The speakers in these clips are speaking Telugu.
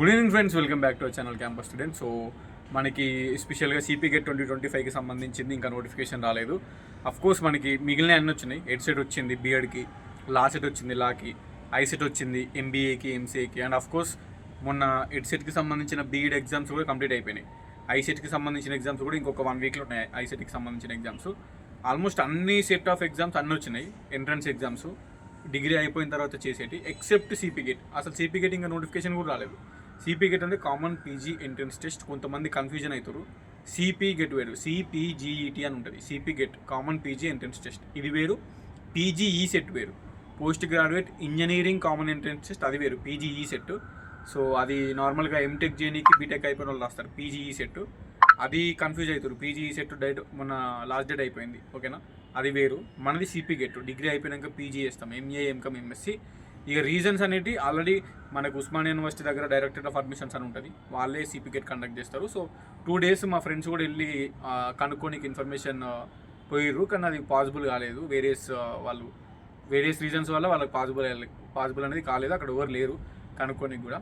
Good evening friends welcome back to our channel campus student so మనకి స్పెషల్గా సిపి గేట్ ట్వంటీ ట్వంటీ ఫైవ్కి సంబంధించింది ఇంకా నోటిఫికేషన్ రాలేదు. అఫ్ కోర్స్ మనకి మిగిలిన అన్ని వచ్చినాయి. ఎడ్ సెట్ వచ్చింది బీఎడ్కి లా సెట్ వచ్చింది లాకి ఐ సెట్ వచ్చింది ఎంబీఏకి ఎంసీఏకి అండ్ అఫ్ కోర్స్ మొన్న ఎడ్ సెట్కి సంబంధించిన బీఎడ్ ఎగ్జామ్స్ కూడా కంప్లీట్ అయిపోయినాయి. ఐసెట్కి సంబంధించిన ఎగ్జామ్స్ కూడా ఇంకొక వన్ వీక్లో ఉన్నాయి. ఐసెట్కి సంబంధించిన ఎగ్జామ్స్ ఆల్మోస్ట్ అన్ని సెట్ ఆఫ్ ఎగ్జామ్స్ అన్నీ వచ్చినాయి. ఎంట్రన్స్ ఎగ్జామ్స్ డిగ్రీ అయిపోయిన తర్వాత చేసేటి ఎక్సెప్ట్ సిపి గేట్ అసలు సిపి గేట్ ఇంకా నోటిఫికేషన్ కూడా రాలేదు. సిపి గెట్ అంటే కామన్ పీజీ ఎంట్రన్స్ టెస్ట్ కొంతమంది కన్ఫ్యూజన్ అవుతారు. సిపి గెట్ వేరు. సిపిజిఈటి అని ఉంటుంది. CP GET common PG entrance test ఇది వేరు. పీజీఈ సెట్ వేరు. Post graduate engineering common entrance test అది వేరు. పీజీఈ సెట్ సో అది నార్మల్గా ఎంటెక్ జేనీకి బీటెక్ అయిపోయిన వాళ్ళు రాస్తారు. పీజీఈ సెట్ అది కన్ఫ్యూజ్ అవుతారు. పీజీఈ సెట్ డైట్ మన లాస్ట్ డేట్ అయిపోయింది. ఓకేనా అది వేరు. మనది సిపి గెట్ డిగ్రీ అయిపోయినాక పీజీ చేస్తాం. ఎంఏ ఎంకమ్ ఎంఎస్సి ఇక రీజన్స్ అనేటి ఆల్రెడీ మనకు ఉస్మానియా యూనివర్సిటీ దగ్గర డైరెక్టరేట్ ఆఫ్ అడ్మిషన్స్ అని ఉంటుంది. వాళ్ళే సిపి కండక్ట్ చేస్తారు. సో టూ డేస్ మా ఫ్రెండ్స్ కూడా వెళ్ళి కనుక్కోనికి ఇన్ఫర్మేషన్ పోయిర్రు. కానీ అది పాసిబుల్ కాలేదు. వేరియస్ వాళ్ళు వేరియస్ రీజన్స్ వల్ల వాళ్ళకి పాసిబుల్ పాసిబుల్ అనేది కాలేదు. అక్కడ ఎవరు లేరు కనుక్కోనికి కూడా.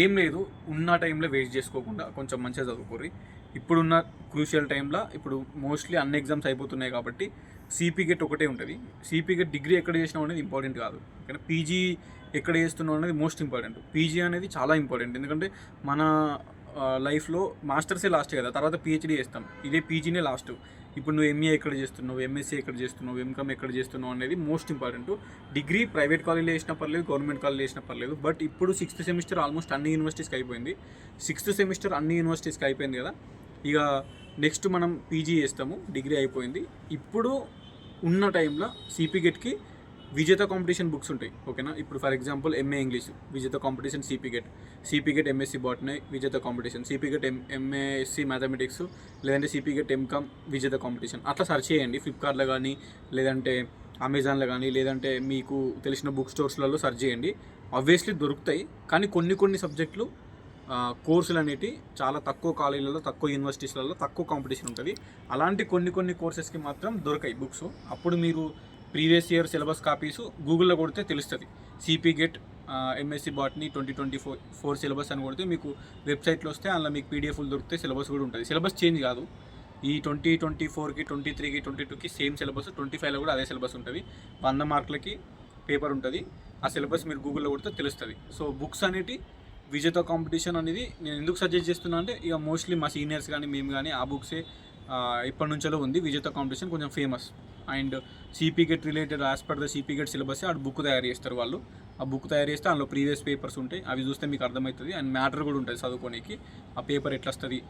ఏం లేదు. ఉన్న టైంలో వేస్ట్ చేసుకోకుండా కొంచెం మంచిగా చదువుకోర్రి. ఇప్పుడున్న క్రూషియల్ టైంలో ఇప్పుడు మోస్ట్లీ అన్ని ఎగ్జామ్స్ అయిపోతున్నాయి కాబట్టి సిపి గెట్ ఒకటే ఉంటుంది. సిపి గెట్ డిగ్రీ ఎక్కడ చేసినావు అనేది ఇంపార్టెంట్ కాదు. కానీ పీజీ ఎక్కడ చేస్తున్నావు అనేది మోస్ట్ ఇంపార్టెంట్ పీజీ అనేది చాలా ఇంపార్టెంట్ ఎందుకంటే మన లైఫ్లో మాస్టర్సే లాస్ట్ కదా. తర్వాత పిహెచ్డీ చేస్తాం. ఇదే పీజీనే లాస్ట్ ఇప్పుడు నువ్వు ఎంఏ ఎక్కడ చేస్తున్నావు? ఎంఎస్సీ ఎక్కడ చేస్తున్నావు? ఎంకామ్ ఎక్కడ చేస్తున్నావు అనేది మోస్ట్ ఇంపార్టెంట్ డిగ్రీ ప్రైవేట్ కాలేజ్లో చేసినా పర్లేదు గవర్నమెంట్ కాలేజ్ చేసినా పర్లేదు. బట్ ఇప్పుడు సిక్స్త్ సెమిస్టర్ ఆల్మోస్ట్ అన్ని యూనివర్సిటీస్కి అయిపోయింది. సిక్స్త్ సెమిస్టర్ అన్ని యూనివర్సిటీస్కి అయిపోయింది కదా. ఇక నెక్స్ట్ మనం పీజీ చేస్తాము. డిగ్రీ అయిపోయింది. ఇప్పుడు ఉన్న టైంలో సిపి గెట్కి విజేత కాంపిటీషన్ బుక్స్ ఉంటాయి ఓకేనా ఇప్పుడు for example MA English Vijetha competition CP GET CP GET MSc botany Vijetha competition CP GET M MSc mathematics లేదంటే CP GET MCom Vijetha competition అట్లా సెర్చ్ చేయండి ఫ్లిప్కార్ట్లో కానీ లేదంటే అమెజాన్లో కానీ లేదంటే మీకు తెలిసిన బుక్ స్టోర్స్లలో సెర్చ్ చేయండి. ఆబ్వియస్లీ దొరుకుతాయి కానీ కొన్ని కొన్ని సబ్జెక్టులు కోర్సులు అనేవి చాలా తక్కువ కాలేజీలలో తక్కువ యూనివర్సిటీస్లలో తక్కువ కాంపిటీషన్ ఉంటుంది. అలాంటి కొన్ని కొన్ని కోర్సెస్కి మాత్రం దొరకాయి బుక్స్. అప్పుడు మీరు ప్రీవియస్ ఇయర్ సిలబస్ కాపీస్ గూగుల్లో కొడితే తెలుస్తుంది. CP GET MSc botany twenty twenty four four syllabus అని కొడితే మీకు వెబ్సైట్లో వస్తే అందులో మీకు పీడిఎఫ్లు దొరికితే సిలబస్ కూడా ఉంటుంది. సిలబస్ చేంజ్ కాదు. ఈ ట్వంటీ ట్వంటీ ఫోర్కి ట్వంటీ త్రీకి ట్వంటీ టూకి సేమ్ సిలబస్ ట్వంటీ ఫైవ్లో కూడా అదే సిలబస్ ఉంటుంది. వంద మార్కులకి పేపర్ ఉంటుంది. ఆ సిలబస్ మీరు గూగుల్లో కొడితే తెలుస్తుంది. సో బుక్స్ అనేటి విజేత కాంపిటీషన్ అనేది నేను ఎందుకు సజెస్ట్ చేస్తున్నా అంటే ఇక మోస్ట్లీ మా సీనియర్స్ కానీ మేము కానీ ఆ బుక్సే ఇప్పటి నుంచో ఉంది. విజేత కాంపిటీషన్ కొంచెం famous and CP GET related as per the CP GET syllabus ఆ బుక్ తయారు చేస్తారు వాళ్ళు. ఆ బుక్ తయారు చేస్తే అందులో ప్రీవియస్ పేపర్స్ ఉంటాయి. అవి చూస్తే మీకు అర్థమవుతుంది. అండ్ మ్యాటర్ కూడా ఉంటుంది చదువుకోనికి. ఆ పేపర్ ఎట్లా వస్తుంది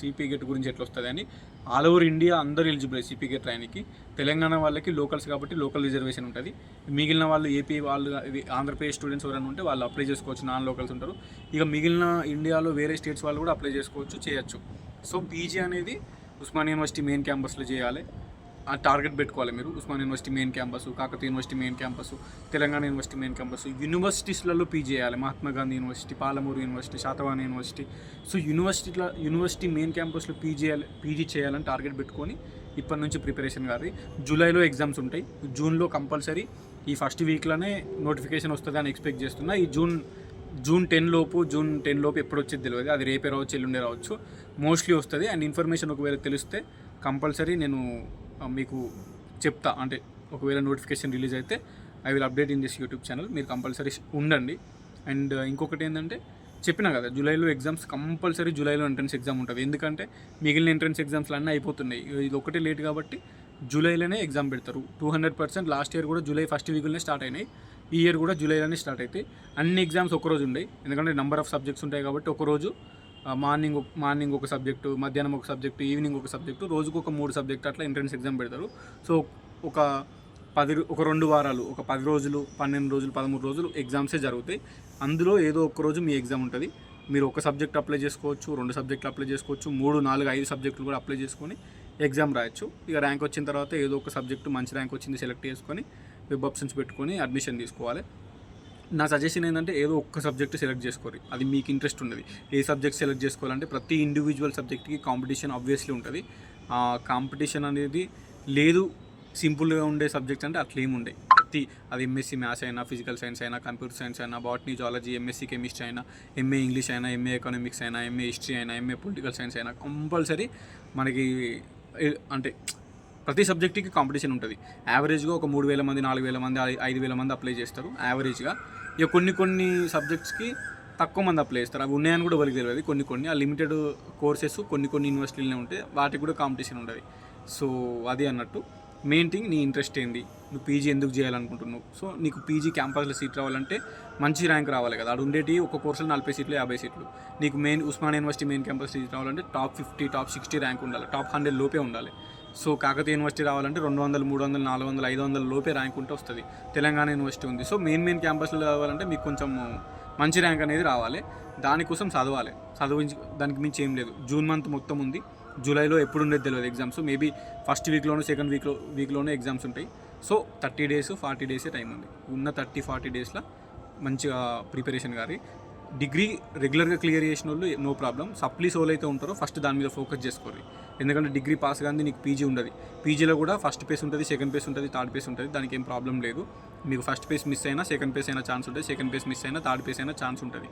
సిపీ గెట్ గురించి ఎట్లా వస్తుంది అని ఆల్ ఓవర్ ఇండియా అందరు ఎలిజిబుల్ సిపికెట్ గెట్ రాయనికి. తెలంగాణ వాళ్ళకి లోకల్స్ కాబట్టి లోకల్ రిజర్వేషన్ ఉంటుంది. మిగిలిన వాళ్ళు ఏపీ వాళ్ళు ఆంధ్రప్రదేశ్ స్టూడెంట్స్ ఎవరైనా ఉంటే వాళ్ళు అప్లై చేసుకోవచ్చు. నాన్ లోకల్స్ ఉంటారు. ఇక మిగిలిన ఇండియాలో వేరే స్టేట్స్ వాళ్ళు కూడా అప్లై చేసుకోవచ్చు చేయొచ్చు. సో పీజీ అనేది ఉస్మానియా యూనివర్సిటీ మెయిన్ క్యాంపస్లో చేయాలి. ఆ టార్గెట్ పెట్టుకోవాలి మీరు. Osman university main campus Kakatiya university main campus Telangana university main campus యూనివర్సిటీస్లలో PG చేయాలి Mahatma Gandhi university Palamuru university Satavahana university. So యూనివర్సిటీలో యూనివర్సిటీ మెయిన్ క్యాంపస్లో పీజీ చేయాలి పీజీ చేయాలని టార్గెట్ పెట్టుకొని ఇప్పటి నుంచి ప్రిపరేషన్ కాదు. జూలైలో ఎగ్జామ్స్ ఉంటాయి. జూన్లో కంపల్సరీ ఈ ఫస్ట్ వీక్లోనే నోటిఫికేషన్ వస్తుంది అని ఎక్స్పెక్ట్ చేస్తున్నా. ఈ జూన్ జూన్ టెన్ లోపు జూన్ టెన్ లోపు ఎప్పుడు వచ్చేది తెలియదు అది రేపే రావచ్చు ఎల్లుండే రావచ్చు. మోస్ట్లీ వస్తుంది. అండ్ ఇన్ఫర్మేషన్ ఒకవేళ తెలిస్తే కంపల్సరీ నేను మీకు చెప్తా. అంటే ఒకవేళ నోటిఫికేషన్ రిలీజ్ అయితే I will update in this YouTube channel. మీరు కంపల్సరీ ఉండండి. అండ్ ఇంకొకటి ఏంటంటే చెప్పినా కదా జూలైలో ఎగ్జామ్స్ కంపల్సరీ జూలైలో ఎంట్రన్స్ ఎగ్జామ్ ఉంటుంది. ఎందుకంటే మిగిలిన ఎంట్రన్స్ ఎగ్జామ్స్లు అన్నీ అయిపోతున్నాయి. ఇది ఒకటే లేట్ కాబట్టి జూలైలోనే ఎగ్జామ్ పెడతారు. Two hundred percent last year కూడా జూలై ఫస్ట్ వీక్లోనే స్టార్ట్ అయినాయి. ఈ ఇయర్ కూడా జూలైలోనే స్టార్ట్ అవుతాయి అన్ని ఎగ్జామ్స్ ఒకరోజు ఉన్నాయి ఎందుకంటే నెంబర్ ఆఫ్ సబ్జెక్ట్స్ ఉంటాయి కాబట్టి ఒకరోజు మార్నింగ్ మార్నింగ్ ఒక సబ్జెక్టు మధ్యాహ్నం ఒక సబ్జెక్టు ఈవినింగ్ ఒక సబ్జెక్టు రోజుకు ఒక మూడు సబ్జెక్ట్ అట్లా ఎంట్రన్స్ ఎగ్జామ్ పెడతారు. సో ఒక పది ఒక రెండు వారాలు ఒక పది రోజులు పన్నెండు రోజులు పదమూడు రోజులు ఎగ్జామ్సే జరుగుతాయి. అందులో ఏదో ఒక రోజు మీ ఎగ్జామ్ ఉంటుంది. మీరు ఒక సబ్జెక్ట్ అప్లై చేసుకోవచ్చు రెండు సబ్జెక్టులు అప్లై చేసుకోవచ్చు మూడు నాలుగు ఐదు సబ్జెక్టులు కూడా అప్లై చేసుకొని ఎగ్జామ్ రాయొచ్చు. ఇక ర్యాంక్ వచ్చిన తర్వాత ఏదో ఒక సబ్జెక్టు మంచి ర్యాంక్ వచ్చింది సెలెక్ట్ చేసుకొని వెబ్ ఆప్షన్స్ పెట్టుకొని అడ్మిషన్ తీసుకోవాలి. నా సజెషన్ ఏంటంటే ఏదో ఒక్క సబ్జెక్ట్ సెలెక్ట్ చేసుకోరు. అది మీకు ఇంట్రెస్ట్ ఉన్నది. ఏ సబ్జెక్ట్ సెలెక్ట్ చేసుకోవాలంటే ప్రతి ఇండివిజువల్ సబ్జెక్ట్కి కాంపిటీషన్ ఆబ్వియస్లీ ఉంటుంది. ఆ కాంపిటీషన్ అనేది లేదు సింపుల్గా ఉండే సబ్జెక్ట్స్ అంటే అట్లా ఏమి ఉండే ప్రతి అది ఎంఎస్సీ మ్యాథ్స్ అయినా ఫిజికల్ సైన్స్ అయినా కంప్యూటర్ సైన్స్ అయినా బాటనీ జాలజీ ఎంఎస్సీ కెమిస్ట్రీ అయినా ఎంఏ ఇంగ్లీష్ అయినా ఎంఏ ఎకనామిక్స్ అయినా ఎంఏ హిస్టరీ అయినా ఎంఏ పొలిటికల్ సైన్స్ అయినా కంపల్సరీ మనకి అంటే ప్రతి సబ్జెక్ట్కి కాంపిటీషన్ ఉంటుంది. యావరేజ్గా ఒక మూడు వేల మంది నాలుగు వేల మంది ఐ- ఐదు వేల మంది అప్లై చేస్తారు. యావరేజ్గా ఇక కొన్ని కొన్ని సబ్జెక్ట్స్కి తక్కువ మంది అప్లై చేస్తారు. అవి ఉన్నాయని కూడా వాళ్ళకి తెలియదు. కొన్ని కొన్ని ఆ లిమిటెడ్ కోర్సెస్ కొన్ని కొన్ని యూనివర్సిటీలనే ఉంటాయి వాటికి కూడా కాంపిటీషన్ ఉంటుంది సో అది అన్నట్టు. మెయిన్ థింగ్ నీ ఇంట్రెస్ట్ ఏంది? నువ్వు పీజీ ఎందుకు చేయాలనుకుంటున్నావు? సో నీకు పీజీ క్యాంపస్లో సీట్ రావాలంటే మంచి ర్యాంక్ రావాలి కదా. అక్కడ ఉండేటి ఒక కోర్సులో నలభై సీట్లు యాభై సీట్లు. నీకు main Osman university main campus seat రావాలంటే top fifty top sixty rank ఉండాలి. టాప్ హండ్రెడ్ లోపే ఉండాలి. సో కాకతీయ యూనివర్సిటీ రావాలంటే రెండు వందలు మూడు వందలు నాలుగు వందలు ఐదు వందల లోపే ర్యాంక్ ఉంటే వస్తుంది. తెలంగాణ యూనివర్సిటీ ఉంది. సో మెయిన్ మెయిన్ క్యాంపస్లో రావాలంటే మీకు కొంచెం మంచి ర్యాంక్ అనేది రావాలి. దానికోసం చదవాలి. చదివించి దానికి మించి ఏం లేదు. జూన్ మంత్ మొత్తం ఉంది. జూలైలో ఎప్పుడు ఉండేది తెలియదు ఎగ్జామ్స్. మేబీ ఫస్ట్ వీక్లోనూ సెకండ్ వీక్లో వీక్లోనే ఎగ్జామ్స్ ఉంటాయి. సో థర్టీ డేస్ ఫార్టీ డేసే టైం ఉంది. ఉన్న థర్టీ ఫార్టీ డేస్లో మంచిగా ప్రిపరేషన్ గారి. డిగ్రీ రెగ్యులర్గా క్లియర్ చేసిన వాళ్ళు నో ప్రాబ్లం సప్లీస్ వాళ్ళు అయితే ఉంటారో ఫస్ట్ దాని మీద ఫోకస్ చేసుకోరు ఎందుకంటే డిగ్రీ పాస్ కానీ నీకు పీజీ ఉండదు. పీజీలో కూడా ఫస్ట్ పేస్ ఉంటుంది సెకండ్ పేస్ ఉంటుంది థర్డ్ పేస్ ఉంటుంది. దానికి ఏం ప్రాబ్లం లేదు. మీకు ఫస్ట్ పేస్ మిస్ అయినా సెకండ్ పేస్ అయినా ఛాన్స్ ఉంటుంది. సెకండ్ పేస్ మిస్ అయినా థర్డ్ పేస్ అయినా ఛాన్స్ ఉంటుంది.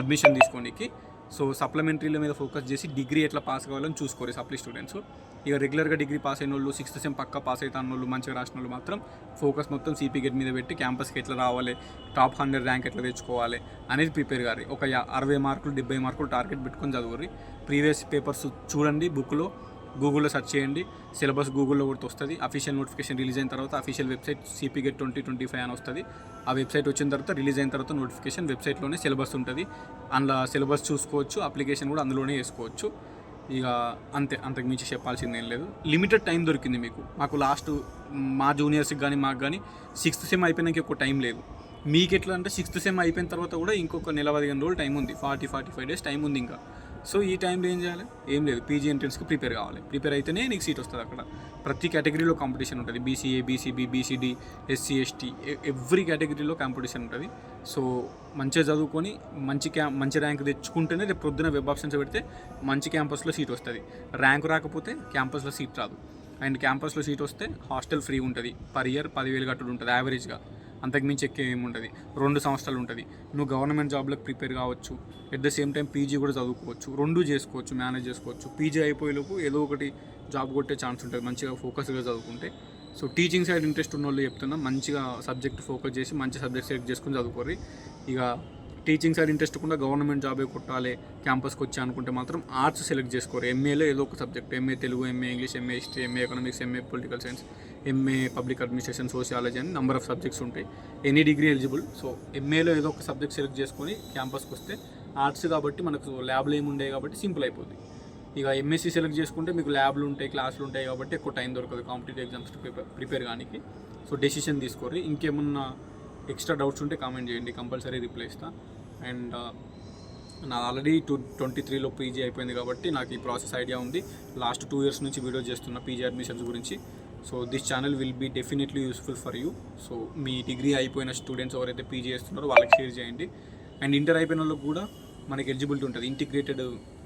అడ్మిషన్ తీసుకోనికి. సో సప్లిమెంటరీల మీద ఫోకస్ చేసి డిగ్రీ ఎట్లా పాస్ కావాలని చూసుకోరు సప్లీ స్టూడెంట్స్ ఇక రెగ్యులర్గా డిగ్రీ పాస్ అయిన వాళ్ళు సిక్స్త్ సెమ్ పక్క పాస్ అవుతాన్న వాళ్ళు మంచిగా రాసిన వాళ్ళు మాత్రం ఫోకస్ మొత్తం సిపీ గేట్ మీద పెట్టి క్యాంపస్కి ఎట్లా రావాలి టాప్ హండ్రెడ్ ర్యాంక్ ఎట్లా తెచ్చుకోవాలి అనేది ప్రిపేర్ కారు. ఒక అరవై మార్కులు డెబ్బై మార్కులు టార్గెట్ పెట్టుకొని చదువురి ప్రీవియస్ పేపర్స్ చూడండి బుక్లో గూగుల్లో సెర్చ్ చేయండి. సిలబస్ గూగుల్లో కూడా వస్తుంది. అఫీషియల్ నోటిఫికేషన్ రిలీజ్ అయిన తర్వాత official website CP GET twenty twenty five అని వస్తుంది. ఆ వెబ్సైట్ వచ్చిన తర్వాత రిలీజ్ అయిన తర్వాత నోటిఫికేషన్ వెబ్సైట్లోనే సిలబస్ ఉంటుంది. అందులో సిలబస్ చూసుకోవచ్చు. అప్లికేషన్ కూడా అందులోనే వేసుకోవచ్చు. ఇక అంతే. అంతకు మించి చెప్పాల్సింది ఏం లేదు. లిమిటెడ్ టైం దొరికింది మీకు. మాకు లాస్ట్ మా జూనియర్స్కి కానీ మాకు కానీ సిక్స్త్ సెమ్ అయిపోయినాక ఎక్కువ టైం లేదు. మీకు ఎట్లా అంటే సిక్స్త్ సెమ్ అయిపోయిన తర్వాత కూడా ఇంకొక నెల పదిహేను రోజులు టైం ఉంది. Forty forty five days time ఉంది ఇంకా. సో ఈ టైంలో ఏం చేయాలి? ఏం లేదు. పీజీ ఎంట్రన్స్కి ప్రిపేర్ కావాలి. ప్రిపేర్ అయితేనే నీకు సీట్ వస్తుంది అక్కడ. ప్రతి కేటగిరీలో కాంపిటీషన్ ఉంటుంది. BCA BCB BCD SC ST every కేటగిరీలో కాంపిటీషన్ ఉంటుంది. సో మంచిగా చదువుకొని మంచి క్యా మంచి ర్యాంక్ తెచ్చుకుంటేనే రేపు పొద్దున వెబ్ ఆప్షన్స్ పెడితే మంచి క్యాంపస్లో సీట్ వస్తుంది. ర్యాంక్ రాకపోతే క్యాంపస్లో సీట్ రాదు. అండ్ క్యాంపస్లో సీట్ వస్తే హాస్టల్ ఫ్రీ ఉంటుంది. పర్ ఇయర్ పదివేలు కట్టుడు ఉంటుంది యావరేజ్గా. అంతకుమించి ఎక్కువ ఏమి ఉంటుంది రెండు సంవత్సరాలు ఉంటుంది. నువ్వు గవర్నమెంట్ జాబ్లకు ప్రిపేర్ కావచ్చు at the same time PG కూడా చదువుకోవచ్చు రెండు చేసుకోవచ్చు మేనేజ్ చేసుకోవచ్చు. పీజీ అయిపోయేలోపు ఏదో ఒకటి జాబ్ కొట్టే ఛాన్స్ ఉంటుంది. మంచిగా ఫోకస్గా చదువుకుంటే. సో టీచింగ్ సైడ్ ఇంట్రెస్ట్ ఉన్న వాళ్ళు చెప్తున్నా మంచిగా సబ్జెక్ట్ ఫోకస్ చేసి మంచి సబ్జెక్ట్ సెలెక్ట్ చేసుకుని చదువుకోరు ఇక టీచింగ్ సైడ్ ఇంట్రెస్ట్ కూడా గవర్నమెంట్ జాబే కొట్టాలి క్యాంపస్కి వచ్చి అనుకుంటే మాత్రం ఆర్ట్స్ సెలెక్ట్ చేసుకోరు. ఎంఏలో ఏదో ఒక subject MA Telugu MA English MA history MA economics MA political science MA public administration sociology అని నెంబర్ ఆఫ్ సబ్జెక్ట్స్ ఉంటాయి. ఎనీ డిగ్రీ ఎలిజిబుల్ సో ఎంఏలో ఏదో ఒక సబ్జెక్ట్ సెలెక్ట్ చేసుకొని క్యాంపస్కి వస్తే ఆర్ట్స్ కాబట్టి మనకు ల్యాబ్లు ఏమి ఉండేవి కాబట్టి సింపుల్ అయిపోతుంది ఇక ఎంఎస్సీ సెలెక్ట్ చేసుకుంటే మీకు ల్యాబ్లు ఉంటాయి క్లాసులు ఉంటాయి కాబట్టి ఎక్కువ టైం దొరకదు కాంపిటేటివ్ ఎగ్జామ్స్ ప్రిపేర్ ప్రిపేర్ కానీ సో డెసిషన్ తీసుకోరు ఇంకేమన్నా ఎక్స్ట్రా డౌట్స్ ఉంటే కామెంట్ చేయండి. కంపల్సరీ రిప్లై ఇస్తాను అండ్ నా ఆల్రెడీ టూ ట్వంటీ త్రీలో పీజీ అయిపోయింది కాబట్టి నాకు ఈ ప్రాసెస్ ఐడియా ఉంది. లాస్ట్ టూ ఇయర్స్ నుంచి వీడియో చేస్తున్న పీజీ అడ్మిషన్స్ గురించి. So this channel will be definitely useful for you. So me degree అయిపోయిన స్టూడెంట్స్ ఎవరైతే పీజీ చేస్తున్నారో వాళ్ళకి షేర్ చేయండి. అండ్ ఇంటర్ అయిపోయిన వాళ్ళకి కూడా మనకి ఎలిజిబిలిటీ ఉంటుంది. ఇంటిగ్రేటెడ్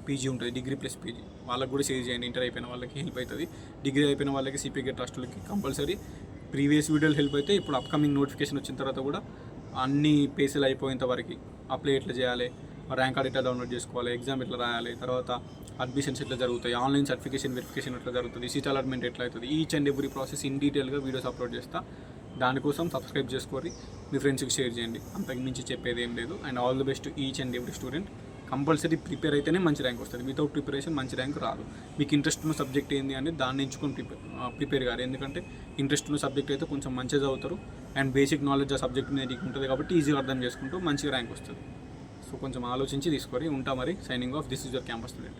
పీజీ ఉంటుంది డిగ్రీ ప్లస్ పీజీ. వాళ్ళకి కూడా షేర్ చేయండి. ఇంటర్ అయిపోయిన వాళ్ళకి హెల్ప్ అవుతుంది. డిగ్రీ అయిపోయిన వాళ్ళకి సిపికే ట్రస్టులకి కంపల్సరీ. ప్రీవియస్ వీడియోలు హెల్ప్ అయితే ఇప్పుడు అప్కమింగ్ నోటిఫికేషన్ వచ్చిన తర్వాత కూడా అన్ని పేసీలు అయిపోయేంత వరకు అప్లై ఎట్లా చేయాలి ర్యాంక్ కార్డ్ ఎట్లా డౌన్లోడ్ చేసుకోవాలి ఎగ్జామ్ ఎట్లా రాయాలి తర్వాత అడ్మిషన్స్ ఎట్లా జరుగుతాయి ఆన్లైన్ సర్టిఫికేషన్ వెరిఫికేషన్ ఎట్లా జరుగుతుంది సీట్ అలాట్మెంట్ ఎట్లా అవుతుంది each and every process in డీటెయిల్గా వీడియోస్ అప్లోడ్ చేస్తా. దానికోసం సబ్స్క్రైబ్ చేసుకోరి మీ ఫ్రెండ్స్కి షేర్ చేయండి. అంతకు మించి చెప్పేది ఏం లేదు. And all the best each and every student compulsory prepare అయితేనే మంచి ర్యాంక్ వస్తుంది. వితౌట్ ప్రిపరేషన్ మంచి ర్యాంక్ రాదు. మీకు ఇంట్రెస్ట్ ఉన్న సబ్జెక్ట్ ఏంది అని దాన్ని ఎంచుకొని ప్రిపేర్ ప్రిపేర్ కాదు. ఎందుకంటే ఇంట్రెస్ట్ ఉన్న సబ్జెక్ట్ అయితే కొంచెం మంచిగా చదువుతారు. అండ్ బేసిక్ నాలెడ్జ్ ఆ సబ్జెక్ట్ మీద నీకు ఉంటుంది కాబట్టి ఈజీగా అర్థం చేసుకుంటూ మంచిగా ర్యాంక్ వస్తుంది. సో కొంచెం ఆలోచించి తీసుకోరి ఉంటా మరి signing off this is your campus student